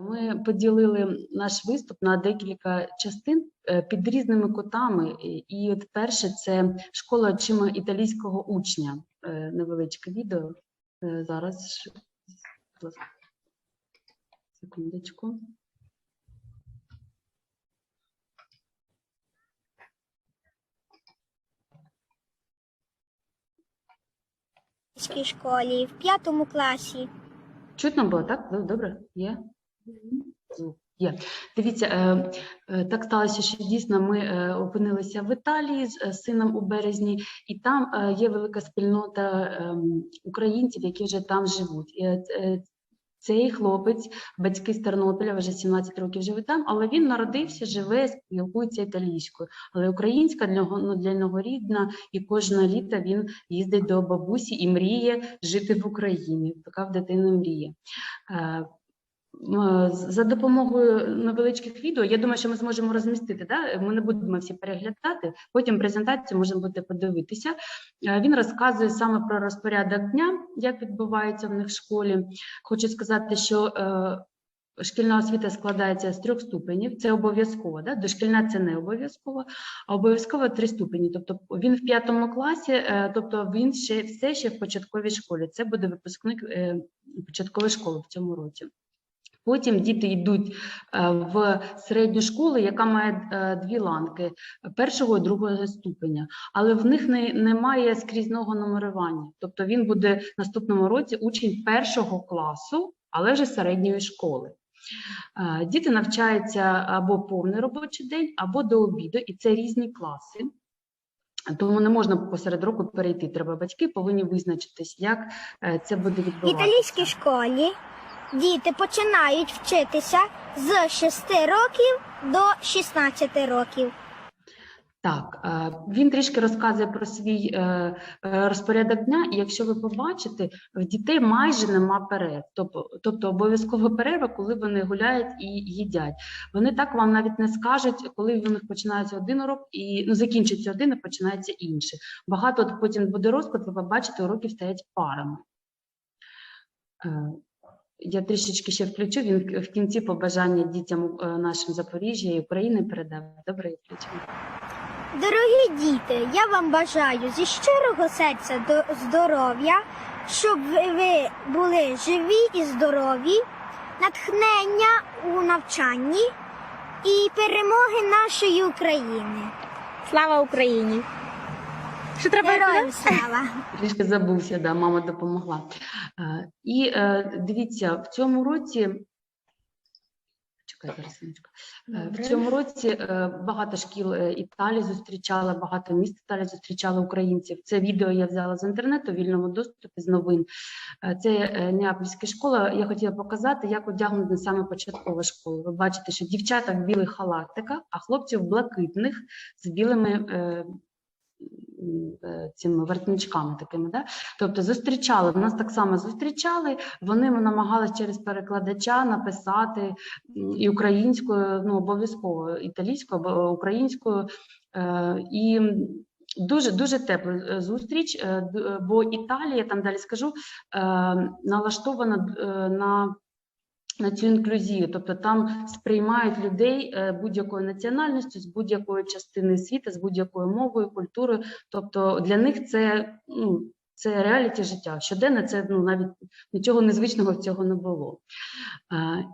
Ми поділили наш виступ на декілька частин е, під різними кутами. І- от перше це школа очима італійського учня. Е, Невеличке відео. Е, Зараз. Секундочку. Школі в п'ятому класі. Чутно було, так? Добре? Є? Є. Дивіться, е, е, так сталося, що дійсно ми е, опинилися в Італії з сином у березні, і там є велика спільнота ем, українців, які вже там живуть. Цей хлопець, батьки з Тернополя, вже 17 років живе там, але він народився, живе, спілкується італійською. Але українська для нього, ну, для нього рідна, і кожне літо він їздить до бабусі і мріє жити в Україні. Така в дитини мрія. Е, За допомогою невеличких відео, я думаю, що ми зможемо розмістити. Да? Ми не будемо всі переглядати. Потім презентацію можна буде подивитися. Е, Він розказує саме про розпорядок дня, як відбувається в них в школі. Хочу сказати, що е, шкільна освіта складається з трьох ступенів. Це обов'язково. Да? Дошкільна це не обов'язково, а обов'язково три ступені. Тобто він в п'ятому класі, е, тобто він ще все ще в початковій школі. Це буде випускник е, початкової школи в цьому році. Потім діти йдуть е, в середню школу, яка має е, дві ланки першого і другого ступеня, але в них не, немає скрізного нумерування. Тобто він буде в наступному році учень першого класу, але вже середньої школи. Е, Діти навчаються або повний робочий день, або до обіду, і це різні класи. Тому не можна посеред року перейти. Треба батьки повинні визначитись, як це буде В італійській школі діти починають вчитися з 6 років до 16 років. Так, е, він трішки розказує про свій е, е, розпорядок дня, і якщо ви побачите, в дітей майже нема перерв. Тобто, обов'язково перерва, коли вони гуляють і їдять. Вони так вам навіть не скажуть, коли в них починається один урок і ну, закінчиться один і починається інший. Багато от потім буде розклад, ви побачите, уроків стоять парами. Я трішечки ще включу. Він в кінці побажання дітям е, нашим Запоріжжя і України передав. Добре, я включу. Дорогі діти, я вам бажаю зі щирого серця до здоров'я, щоб ви були живі і здорові, натхнення у навчанні і перемоги нашої України. Слава Україні! Що треба Героям слава! Трішки забувся, да, мама допомогла. І е, дивіться, в цьому році. Чекай, зараз. Е, В цьому році е, багато шкіл Італії зустрічала, багато міст Італії зустрічали українців. Це відео я взяла з інтернету, в вільному доступі з новин. Це Неапольська школа. Я хотіла показати, як одягнена саме початкова школа. Ви бачите, що дівчата в білих халатиках, а хлопці в блакитних з білими цими воротничками такими. Да? Тобто зустрічали, нас так само зустрічали, вони намагалися через перекладача написати і українською, ну обов'язково італійською, або українською. Е, і Дуже дуже тепла е, зустріч, е, е, бо Італія, там далі скажу, е, налаштована е, на, на цю інклюзію, тобто там сприймають людей е, будь-якої національності, з будь-якої частини світу, з будь-якою мовою, культурою. Тобто для них це ну, це реаліті життя. Щоденно це ну, навіть нічого незвичного в цього не було.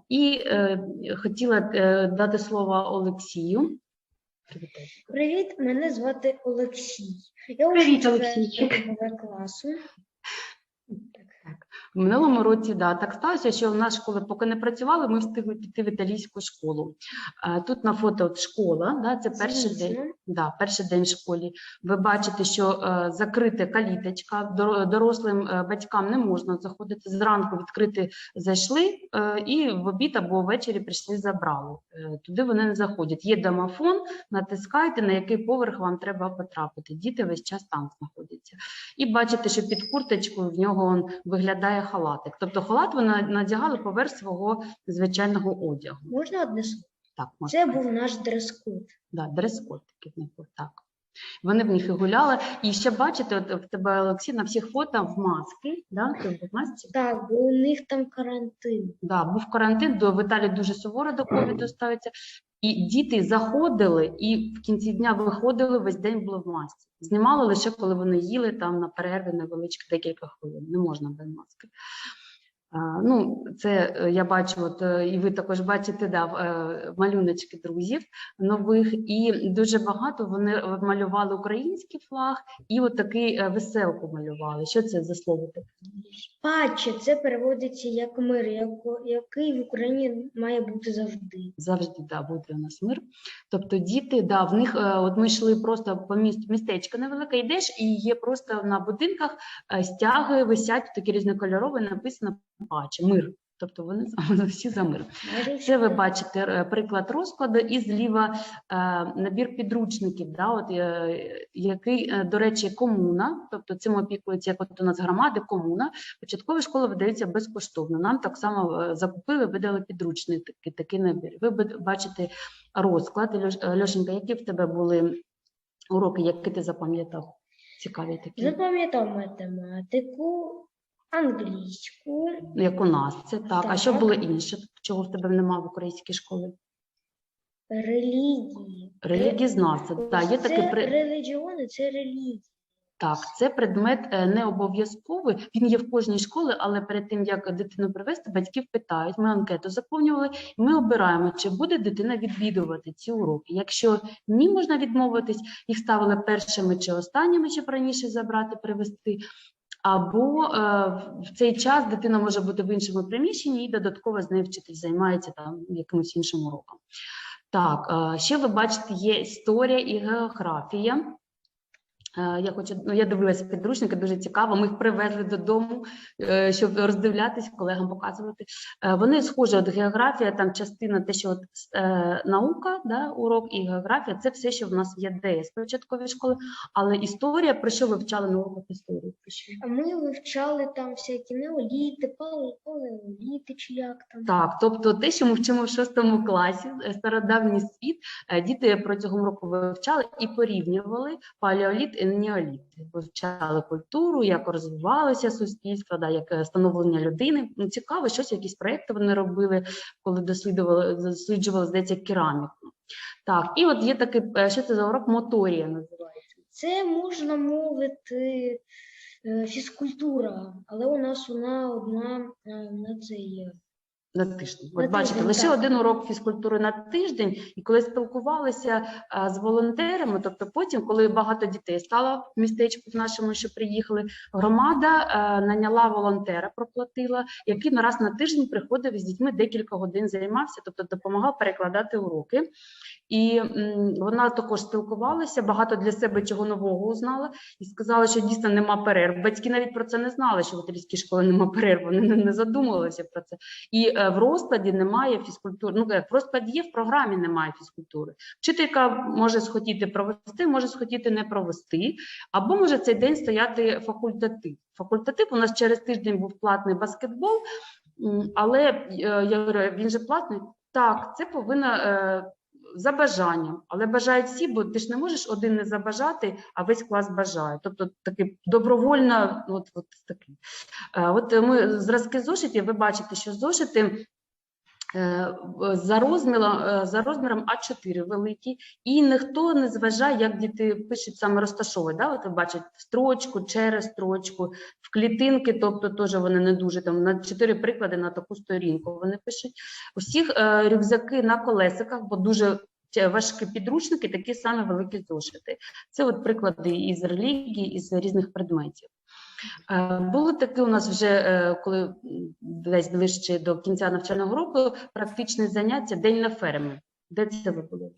І е, хотіла е, дати слово Олексію. Привіт, мене звати Олексій. Я Привіт, четвертого класу. В минулому році да, так сталося, що в нас школи поки не працювали, ми встигли піти в італійську школу. Тут на фото от школа, да, це перший день. Да, перший день в школі. Ви бачите, що е, закрита каліточка, дорослим е, батькам не можна заходити зранку, відкрити зайшли е, і в обід або ввечері прийшли забрали. Е, туди вони не заходять. Є домофон, натискайте, на який поверх вам треба потрапити. Діти весь час там знаходяться. І бачите, що під курточкою в нього он виглядає халатик. Тобто халат вони надягали поверх свого звичайного одягу. Можна одне слово? Так, можна. Це був наш дрес-код. Да, дрес-код такий в них був, так. Вони в них і гуляли. І ще бачите, от в тебе Олексій на всіх фото в маски. Да? Ти в масці? Так, бо у них там карантин. Да, був карантин, до в Італії дуже суворо до ковіду ставиться. І діти заходили і в кінці дня виходили, весь день були в масці. Знімали лише коли вони їли там на перерві невеличкі декілька хвилин. Не можна без маски. Ну, це е, я бачу, от е, і ви також бачите да, е, малюночки друзів нових, і дуже багато вони малювали український флаг, і от такий веселку малювали. Що це за слово таке? Паче, це переводиться як мир, який в Україні має бути завжди. завжди да, буде у нас мир. Тобто діти, да, в них, от ми йшли просто по місту, містечко невелике, йдеш, і є просто на будинках стяги висять такі різнокольорові, написано паче, мир. Тобто вони всі за мир. Це ви бачите е, приклад розкладу, і зліва е, набір підручників, да, от, е, який, до речі, комуна, тобто цим опікується, як от у нас громади, комуна. Початкова школа видається безкоштовно. Нам так само закупили, видали підручник, такий, набір. Ви бачите розклад. Льош- Льошенька, які в тебе були уроки, які ти запам'ятав? Цікаві такі, Запам'ятав математику, англійську, як у нас це так. А що Так. було інше? Чого в тебе немає в українській школі? релігії. Релігізнавця. Так, є Це при... релігіони, це релігії. Так, це предмет е, не обов'язковий. Він є в кожній школі, але перед тим як дитину привезти, батьків питають. Ми анкету заповнювали, і ми обираємо, чи буде дитина відвідувати ці уроки. Якщо ні, можна відмовитись, їх ставили першими чи останніми, щоб раніше забрати, привезти. Або е, в цей час дитина може бути в іншому приміщенні і додатково з нею вчитель займається там якимось іншим уроком. Так, е, ще ви бачите, є історія і географія. Е, Я хочу, ну я дивилася підручники, дуже цікаво. Ми їх привезли додому, е, щоб роздивлятися, колегам показувати. Е, Вони схожі, от географія, там частина, те, що от, е, наука, да, урок і географія, це все, що в нас є ДС початкові школи. Але історія, про що ви вчали на уроках історії? Ми вивчали там всякі неоліти, пале- палеоліти чи як там. Так, тобто те, що ми вчимо в шостому класі, стародавній світ, діти протягом року вивчали і порівнювали палеоліт неоліт. Вивчали культуру, як розвивалося суспільство, да, як е, становлення людини. Ну, цікаво, щось, якісь проекти вони робили, коли досліджували, досліджували, здається, кераміку. Так, і от є такий, е, що це за урок моторія називається. Це можна мовити е, фізкультура, але у нас вона одна на цей. е, На тиждень. На От бачите, тиждень, лише так. один урок фізкультури на тиждень, і коли спілкувалися а, з волонтерами, тобто потім, коли багато дітей стало в містечку в нашому, що приїхали, громада а, наняла волонтера, проплатила, який на раз на тиждень приходив з дітьми декілька годин займався, тобто допомагав перекладати уроки. І м, вона також спілкувалася, багато для себе чого нового узнала і сказала, що дійсно нема перерв. Батьки навіть про це не знали, що в італійській школі нема перерв, вони не, не задумувалися про це. І е, в розкладі немає фізкультури. Ну як в розкладі є, в програмі немає фізкультури. Вчителька може схотіти провести, може схотіти не провести, або може цей день стояти факультатив. Факультатив у нас через тиждень був платний баскетбол, але е, я говорю, він же платний. Так, це повинно. За бажанням, але бажають всі, бо ти ж не можеш один не забажати, а весь клас бажає. Тобто таки добровольно, от, от такий. Е, От ми зразки зошитів, ви бачите, що зошити за розміром, е, за розміром А4 великі, і ніхто не зважає, як діти пишуть саме розташовують. Да? От ви бачите строчку, через строчку, в клітинки, тобто теж вони не дуже там на чотири приклади на таку сторінку вони пишуть. Усіх е, рюкзаки на колесиках, бо дуже важкі підручники, такі самі великі зошити. Це от приклади із релігії, із різних предметів. Е, Було таке у нас вже, е, коли десь ближче до кінця навчального року, практичне заняття День на фермі. Де це ви були?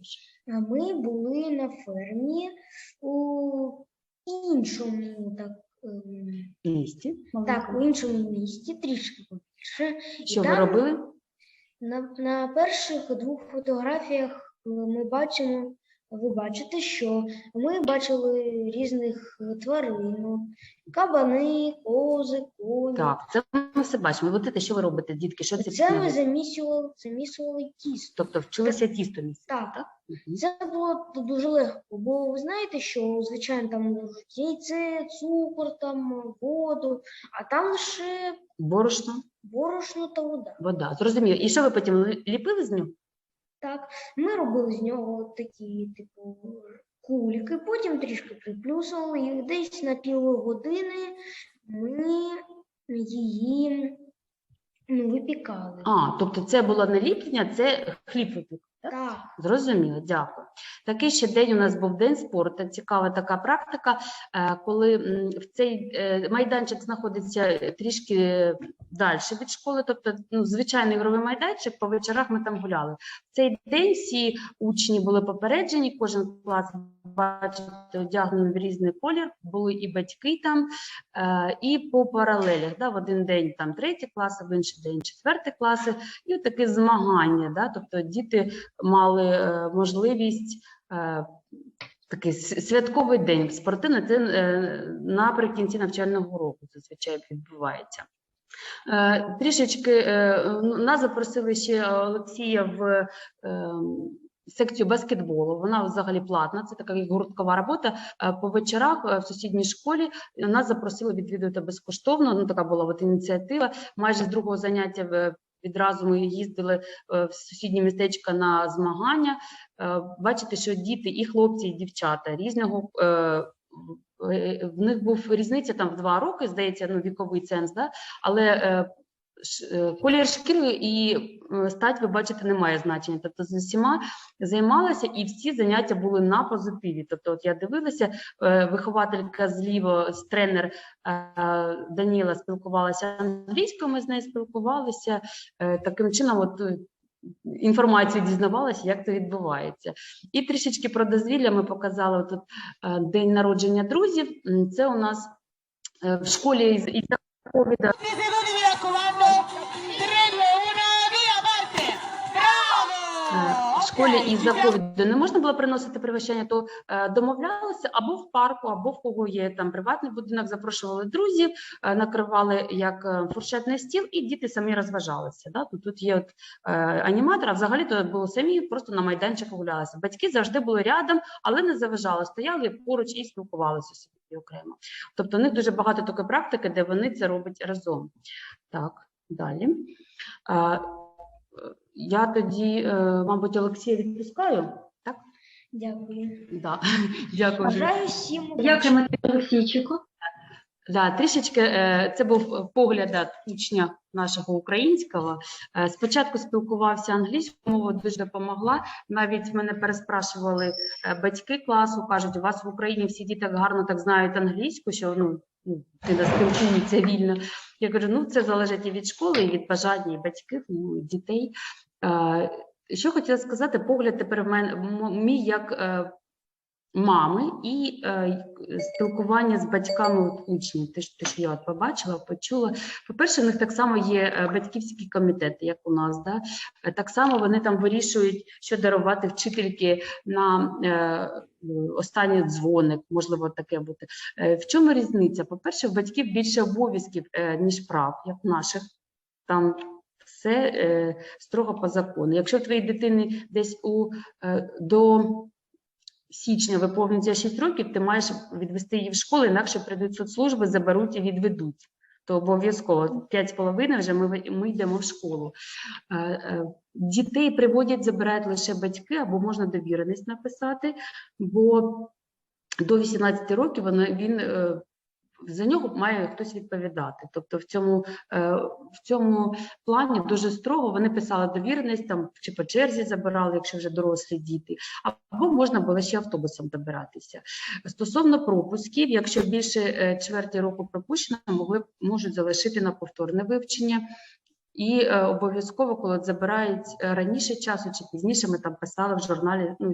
ми були на фермі у іншому, так, ем, місті. так, у іншому місті, трішки побільше. І Що ви там робили? На, на перших двох фотографіях е, ми бачимо ви бачите, що ми бачили різних е, тваринок, кабани, кози, коні. Так, це ми все бачимо. От це, що ви робите, дітки? Що це? Це ми таке? замісювали, замісювали тісто. Тобто вчилися тісто місити, Так. так? Мгм. Це було дуже легко, бо ви знаєте, що звичайно там яйце, цукор, там воду, а там лише Борошно, борошно та вода. вода. Зрозуміло. І що ви потім ліпили з нього? Так, ми робили з нього такі, типу, кульки, потім трішки приплюсували їх десь на півгодини ми її ну, випікали. А, тобто це було не ліплення, це хліб випік. Так? Так, Зрозуміло, дякую. Такий ще день у нас був день спорту. Цікава така практика, е, коли в цей е, майданчик знаходиться трішки далі від школи, тобто ну, звичайний ігровий майданчик, по вечорах ми там гуляли. В цей день всі учні були попереджені, кожен клас бачите, одягнений в різний колір, були і батьки там, е, і по паралелях. Да, в один день там треті класи, в інший день четверті класи, і таке змагання. Да, тобто діти мали е, можливість е, такий святковий день спортивний, це е, наприкінці навчального року зазвичай відбувається. Трішечки ну, нас запросили ще Олексія в секцію баскетболу. Вона взагалі платна, це така гурткова робота. По вечорах в сусідній школі нас запросили відвідувати безкоштовно. Ну така була от ініціатива. Майже з другого заняття відразу ми їздили е, в сусіднє містечка на змагання. Е, Бачите, що діти, і хлопці, і дівчата різного. е, в- них був різниця там в два роки, здається, ну віковий ценз, да? але е, ш- е, колір шкіри і стать, ви бачите, не має значення. Тобто з усіма займалася, і всі заняття були на позитиві. Тобто, от я дивилася, е, вихователька зліво, тренер е, Даніла спілкувалася англійською, ми з нею спілкувалися. Е, Таким чином, от е, інформацію дізнавалася, як це відбувається. І трішечки про дозвілля ми показали тут е, день народження друзів. Це у нас е, в школі із із ковіда Seduti школі Ok, із-за ci ковіду не можна було приносити пригощення, то е, домовлялися або в парку, або в кого є там приватний будинок, запрошували друзів, е, накривали як е, фуршетний стіл, і діти самі розважалися. Да? Тут, тут є от, е, аніматор, а взагалі то було самі просто на майданчику гулялися. Батьки завжди були рядом, але не заважали, стояли поруч і спілкувалися собі окремо. Тобто, у них дуже багато такої практики, де вони це роблять разом. Так, далі. Я тоді, е, мабуть, Олексія відпускаю. Так? дякую. Да. Дякую. Бажаю всім. Дякуємо Олексійчику. Да, трішечки е, це був погляд учня нашого українського. Е, Спочатку спілкувався англійською мовою, дуже допомогла. Навіть мене переспрашували батьки класу, кажуть, у вас в Україні всі діти гарно так знають англійську, що ну, ну, дитина спілкується вільно. Я кажу, ну це залежить і від школи, і від бажання і батьків, ну, і дітей. Е, Що хотіла сказати, погляд тепер в мене мій як е, мами і е, спілкування з батьками от учнів. Те, те, що я от побачила, почула. По-перше, в них так само є е, батьківські комітети, як у нас. Да? Е, Так само вони там вирішують, що дарувати вчительки на е, останній дзвоник, можливо, таке бути. Е, в чому різниця? По-перше, в батьків більше обов'язків, е, ніж прав, як у наших. Там все е, строго по закону. Якщо в твоїй дитини десь у е, до січня виповниться 6 років, ти маєш відвести її в школу, інакше прийдуть соцслужби, заберуть і відведуть. То обов'язково п'ять з половиною вже ми, ми йдемо в школу. Е, е, Дітей приводять, забирають лише батьки, або можна довіреність написати, бо до 18 років він е, за нього має хтось відповідати. Тобто в цьому, е, в цьому плані дуже строго вони писали довіреність там чи по черзі забирали, якщо вже дорослі діти, або можна було ще автобусом добиратися. Стосовно пропусків, якщо більше е, чверті року пропущено, могли можуть залишити на повторне вивчення. І е, обов'язково, коли забирають е, раніше часу чи пізніше, ми там писали в журналі, ну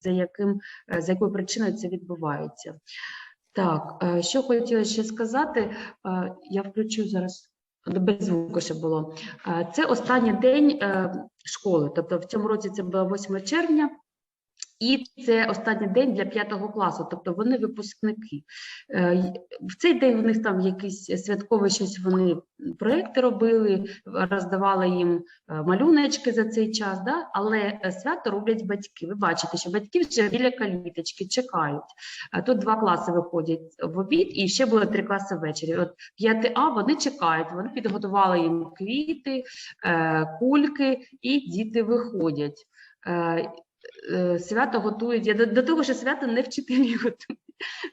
за яким за якою причиною це відбувається. Так, е, що хотіла ще сказати, е, я включу зараз. Без звуку ще було. Е, Це останній день школи. Тобто в цьому році це було 8 червня, І це останній день для п'ятого класу, тобто вони випускники. Е, В цей день у них там якісь святкове щось вони проекти робили, роздавали їм е, малюночки за цей час, да? але е, свято роблять батьки. Ви бачите, що батьки вже біля каліточки чекають. Тут два класи виходять в обід, і ще було три класи ввечері. От 5 А вони чекають, вони підготували їм квіти, кульки, і діти виходять. Е, Свято готують я до, до того, що свято не вчителі готують,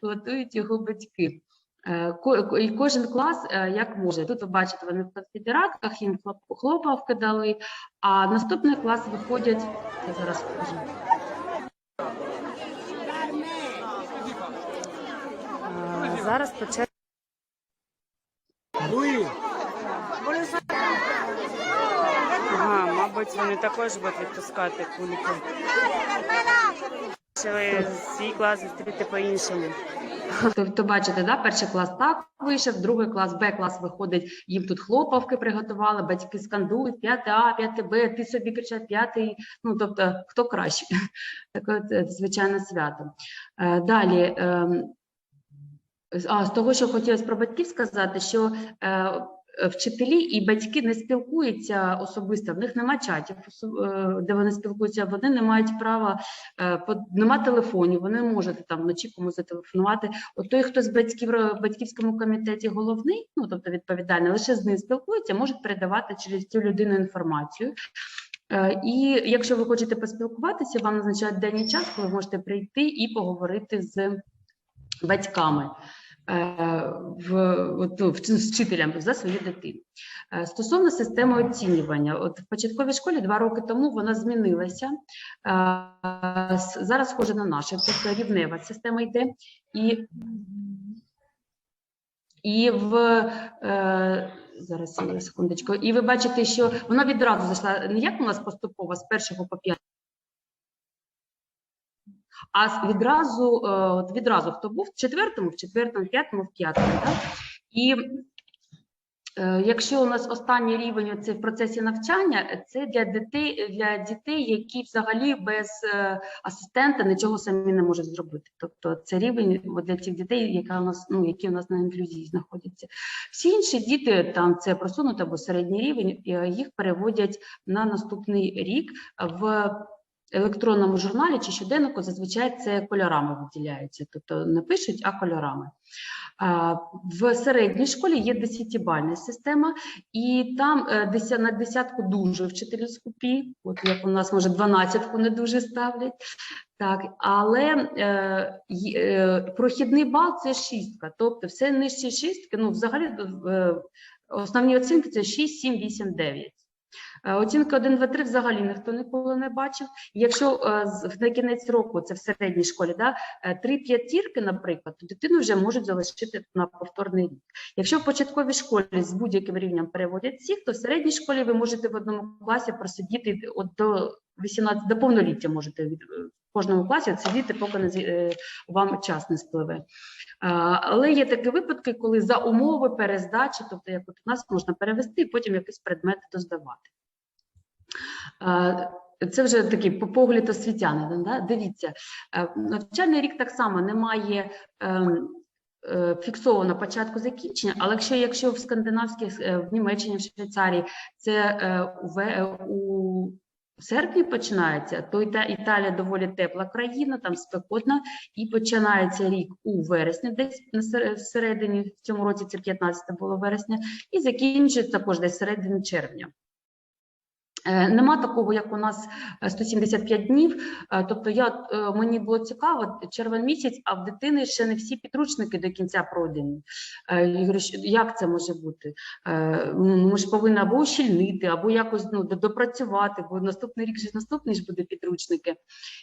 готують його батьки. Е, І кожен клас е, як може. Тут ви бачите, вони в конфедератках, їм хлоп- хлопавки дали, а наступний клас виходять. Я зараз покажу. Зараз по черзі. Ага, мабуть, вони також будуть відпускати кульки. Вирішили свій клас зустріти по-іншому. Тобто, бачите, да, перший клас так вийшов, другий клас, Б клас виходить, їм тут хлопавки приготували, батьки скандують 5 А, 5 Б, ти собі кричать 5, ну тобто хто краще. Таке звичайне свято. Е, Далі. ем, А, з того, що хотілося про батьків сказати, що е, вчителі і батьки не спілкуються особисто, в них немає чатів, е, де вони спілкуються, вони не мають права, е, нема телефонів, вони можуть там вночі комусь зателефонувати. От той, хто з батьків в батьківському комітеті головний, ну тобто відповідальний, лише з ним спілкується, можуть передавати через цю людину інформацію. Е, І якщо ви хочете поспілкуватися, вам назначають день і час, коли можете прийти і поговорити з батьками. Е, В, от, ну, вчителям за свою дитину. Е, Стосовно системи оцінювання, от в початковій школі два роки тому вона змінилася. Е, Зараз схоже на нашу, тобто рівнева система йде. І, і в зараз секундочку, і ви бачите, що вона відразу зайшла не як у нас поступово з першого по п'ятий, а відразу, е, відразу хто був в четвертому, в четвертому, в п'ятому, в п'ятому. Так? І е, якщо у нас останній рівень це в процесі навчання, це для дітей, для дітей, які взагалі без е, асистента нічого самі не можуть зробити. Тобто це рівень для цих дітей, яка у нас, ну, які у нас на інклюзії знаходяться. Всі інші діти, там це просунутий або середній рівень, їх переводять на наступний рік в електронному журналі чи щоденнику зазвичай це кольорами виділяється, тобто не пишуть, а кольорами. В середній школі є десятибальна система, і там е, на десятку дуже вчителі скупі, от як у нас може дванадцятку не дуже ставлять. Так, але е, е, прохідний бал це шістка, тобто все нижче шістки, ну взагалі е, основні оцінки це 6, 7, 8, 9. Е, Оцінка 1, 2, 3 взагалі ніхто ніколи не бачив. Якщо е, на кінець року, це в середній школі, да, 3 п'ятірки, наприклад, то дитину вже можуть залишити на повторний рік. Якщо в початковій школі з будь-яким рівнем переводять всіх, то в середній школі ви можете в одному класі просидіти от до 18, до повноліття можете від, в кожному класі сидіти, поки не, е, вам час не спливе. Е, Але є такі випадки, коли за умови перездачі, тобто як от у нас можна перевести і потім якісь предмети доздавати. Це вже такий погляд освітянина. Да? Дивіться, е, навчальний рік так само не має ем, е, фіксовано початку закінчення, але якщо, якщо в скандинавських, е, в Німеччині, в Швейцарії це е, у, серпні починається, то Іта- Італія доволі тепла країна, там спекотна, і починається рік у вересні, десь на в цьому році це 15 було вересня, і закінчується також десь середини червня. Е, Нема такого, як у нас е, 175 днів. Е, Тобто, я е, мені було цікаво, червень місяць, а в дитини ще не всі підручники до кінця пройдені. Е, Я говорю, як це може бути? Е, Ми ж повинні або ущільнити, або якось ну, допрацювати, бо наступний рік же наступний ж буде підручники.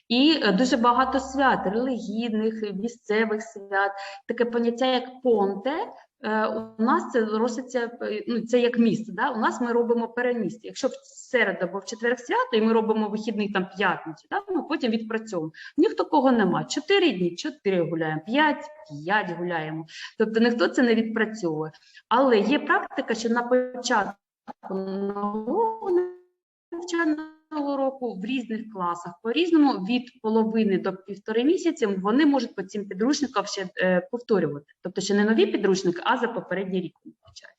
І е, дуже багато свят, релігійних, місцевих свят, таке поняття як понте. Е, У нас це роситься, е, ну це як місце. Да? У нас ми робимо переміст. Якщо в середу або в четвер свято, і ми робимо вихідний там п'ятницю, да? ми потім відпрацьовуємо. Ні в такого нема. Чотири дні, чотири гуляємо, п'ять, п'ять гуляємо. Тобто ніхто це не відпрацьовує. Але є практика, що на початку нового навчального року в різних класах по-різному, від половини до півтори місяці вони можуть по цим підручникам ще е, повторювати. Тобто ще не нові підручники, а за попередній рік вони вивчають.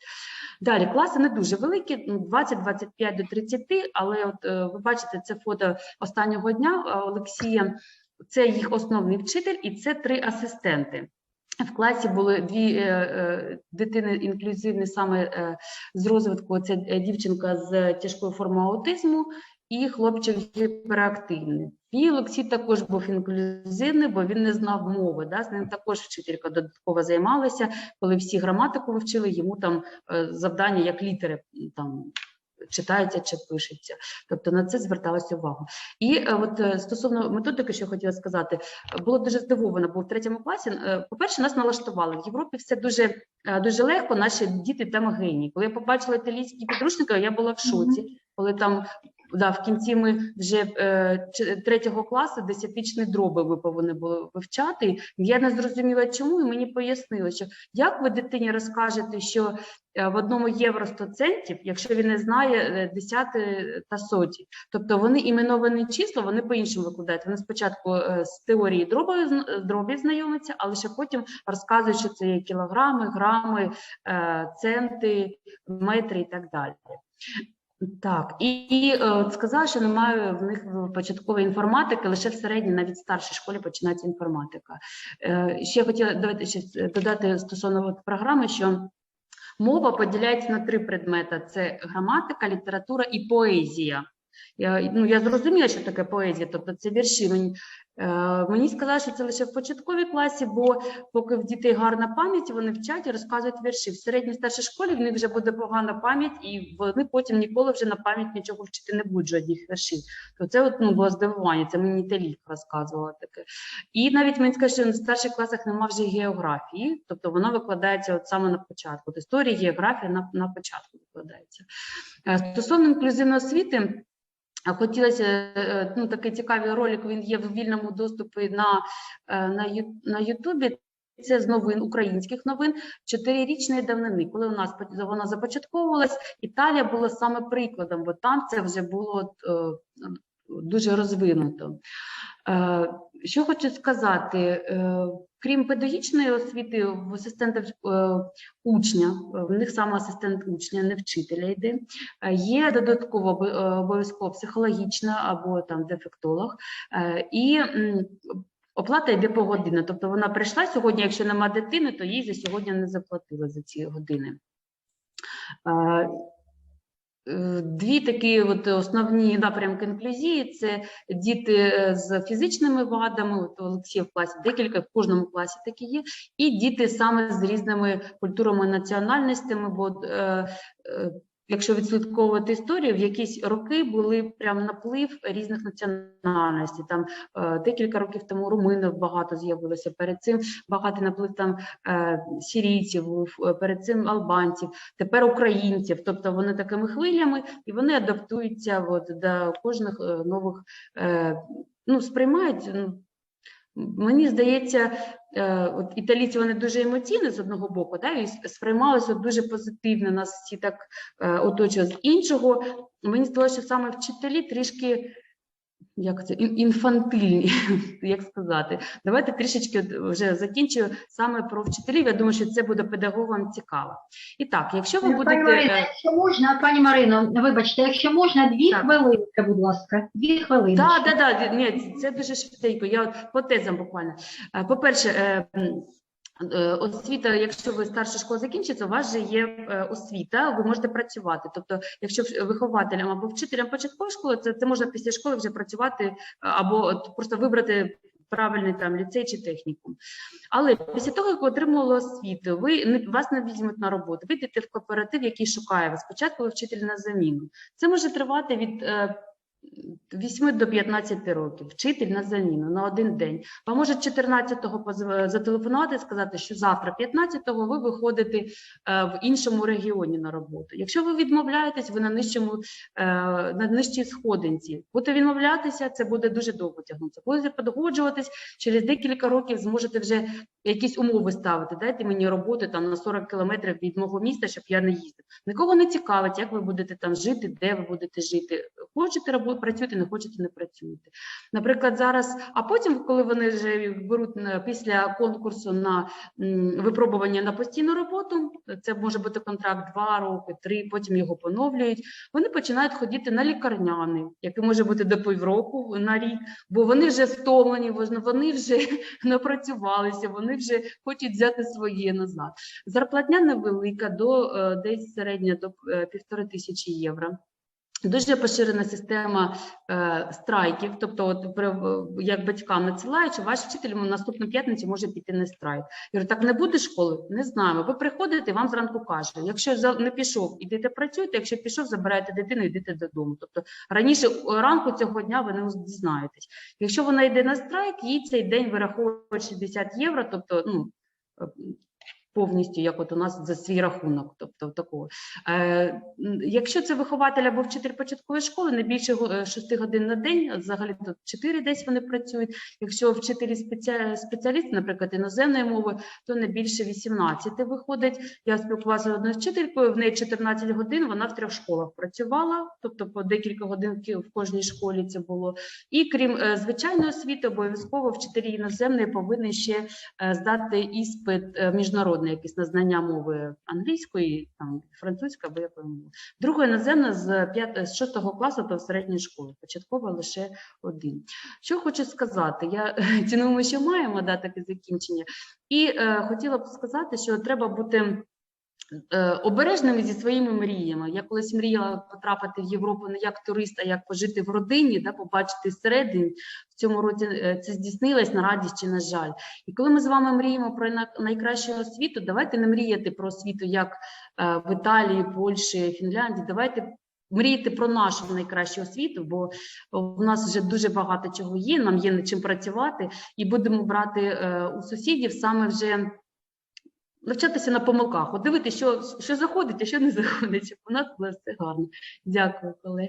Далі класи не дуже великі, ну, 20-25 до 30, але от е, ви бачите це фото останнього дня е, Олексія. Це їх основний вчитель і це три асистенти. В класі були дві е, е, дитини інклюзивні саме е, з розвитку. Це е, дівчинка з тяжкою формою аутизму і хлопчик гіперактивний. І Олексій також був інклюзивний, бо він не знав мови. Да? З ним також вчителька додатково займалася. Коли всі граматику вивчили, йому там е, завдання як літери там читаються чи пишеться. Тобто на це зверталася увага. І е, от е, стосовно методики, що я хотіла сказати, було дуже здивовано, бо в третьому класі, по-перше, нас налаштували. В Європі все дуже, дуже легко, наші діти там генії. Коли я побачила італійські підручники, я була в шоці, коли там. Да, в кінці ми вже е, третього класу десятичні дроби ви повинні були вивчати. Я не зрозуміла, чому, і мені пояснили, що як ви дитині розкажете, що е, в одному євро 100 центів, якщо він не знає е, десяти та соті. Тобто вони іменовані числа, вони по-іншому викладають. Вони спочатку з теорії дробів, дробів знайомляться, але ще потім розказують, що це є кілограми, грами, центи, метри і так далі. Так, і, і е, сказала, що немає в них початкової інформатики, лише в середній, навіть в старшій школі починається інформатика. Е, ще хотіла давайте ще додати стосовно програми, що мова поділяється на три предмети: це граматика, література і поезія. Я, ну, я зрозуміла, що таке поезія, тобто це вірші. Мені, е, мені сказали, що це лише в початковій класі, бо поки в дітей гарна пам'ять, вони вчать і розказують вірші. В середній старшій школі в них вже буде погана пам'ять, і вони потім ніколи вже на пам'ять нічого вчити не будуть жодних віршів. То це от, ну, було здивування, це мені Талік розказувала таке. І навіть мені скажуть, що в старших класах немає вже географії, тобто вона викладається от саме на початку. От історія, географія на, на початку викладається. Е, Стосовно інклюзивної освіти. Хотілося е, ну такий цікавий ролик. Він є в вільному доступі на, е, на, на Ютубі. Це з новин українських новин чотирирічної давнини. Коли у нас вона започатковувалась, Італія була саме прикладом, бо там це вже було е, дуже розвинуто. Е, Що хочу сказати, е, крім педагогічної освіти, в асистента е, учня, в них саме асистент учня, не вчителя йде. Є додатково обов'язково психологічна або там дефектолог. І оплата йде погодинно. Тобто вона прийшла сьогодні, якщо нема дитини, то їй за сьогодні не заплатили за ці години. Е, Дві такі от основні напрямки інклюзії це діти е, з фізичними вадами. От Олексія в класі декілька, в кожному класі такі є, і діти саме з різними культурами, національностями. Бо е, е, якщо відслідковувати історію, в якісь роки були прям наплив різних національностей. Там е, декілька років тому румунів багато з'явилося. Перед цим багато наплив там е, сірійців, був, е, перед цим албанців, тепер українців. Тобто вони такими хвилями і вони адаптуються от, до кожних нових, ну сприймають. Мені здається, е, от італійці вони дуже емоційні з одного боку, да, і сприймалися дуже позитивно. Нас всі так оточили. З іншого, мені здалося, що саме вчителі трішки. Як це інфантильні, як сказати? Давайте трішечки вже закінчую саме про вчителів. Я думаю, що це буде педагогам цікаво. І так, якщо ви Пані будете е, якщо можна, пані Марино, вибачте, якщо можна, дві Так. хвилинки, будь ласка, дві хвилини. Так, так, так, ні, це дуже швиденько. Я по тезам буквально. Е, По-перше, е, освіта, якщо ви старша школа закінчиться, у вас же є е, освіта, ви можете працювати. Тобто, якщо в- вихователем або вчителем початкової школи, це, це можна після школи вже працювати е, або просто вибрати правильний там ліцей чи технікум. Але після того, як ви отримали освіту, ви не вас не візьмуть на роботу. Ви йдете в кооператив, який шукає вас. Спочатку ви вчитель на заміну. Це може тривати від е, 8 до 15 років, вчитель на заміну на один день. Вам може 14-го зателефонувати і сказати, що завтра, 15-го, ви виходите е, в іншому регіоні на роботу. Якщо ви відмовляєтесь, ви на нижчому е, на нижчій сходинці. Будете відмовлятися, це буде дуже довго тягнутися. Будете погоджуватись, через декілька років зможете вже якісь умови ставити. Дайте мені роботу там на 40 кілометрів від мого міста, щоб я не їздив. Нікого не цікавить, як ви будете там жити, де ви будете жити. Хочете працюйте, не хочете, не працюйте. Наприклад, зараз, а потім, коли вони вже беруть після конкурсу на випробування на постійну роботу, це може бути контракт 2 роки, 3, потім його поновлюють. Вони починають ходити на лікарняний, який може бути до півроку на рік, бо вони вже втомлені, вони- вони вже напрацювалися, вони вже хочуть взяти своє назад. Зарплатня невелика, до е, десь середня до е, півтори тисячі євро. Дуже поширена система е, страйків, тобто, от як батькам надсилають, що ваш вчитель наступну п'ятницю може піти на страйк. Я говорю, так не буде школи? Не знаємо. Ви приходите, вам зранку кажуть, якщо не пішов, ідете працюйте, якщо пішов, забирайте дитину, йдете додому. Тобто раніше ранку цього дня ви не дізнаєтесь. Якщо вона йде на страйк, їй цей день вираховують 60 євро, тобто ну, е, повністю, як от у нас за свій рахунок. Тобто такого. Е, якщо це вихователь або вчитель початкової школи, не більше го- е, 6 годин на день, взагалі тут 4 десь вони працюють. Якщо вчителі спеціа- спеціалісти, наприклад, іноземної мови, то не більше 18 виходить. Я спілкувалася з одною вчителькою, в неї 14 годин, вона в трьох школах працювала, тобто по декілька годин в кожній школі це було. І крім е, звичайної освіти, обов'язково вчителі іноземної повинні ще е, здати іспит міжнародний, якийсь на знання мови англійської, там французької або якої мови. Друга іноземна з 5, з 6 класу та в середньої школи, початкова лише один. Що хочу сказати, я цінуємо, що маємо да, таке закінчення, і е, хотіла б сказати, що треба бути. Е, Обережними зі своїми мріями. Я колись мріяла потрапити в Європу не як турист, а як пожити в родині, да, побачити всередині. В цьому році е, це здійснилось на радість чи на жаль. І коли ми з вами мріємо про на- найкращу освіту, давайте не мріяти про освіту як е, в Італії, Польщі, Фінляндії. Давайте мріяти про нашу найкращу освіту, бо у нас вже дуже багато чого є. Нам є над чим працювати, і будемо брати у сусідів саме вже. Навчатися на помилках, от дивитися, що, що заходить, а що не заходить, щоб у нас було все гарно. Дякую, колеги.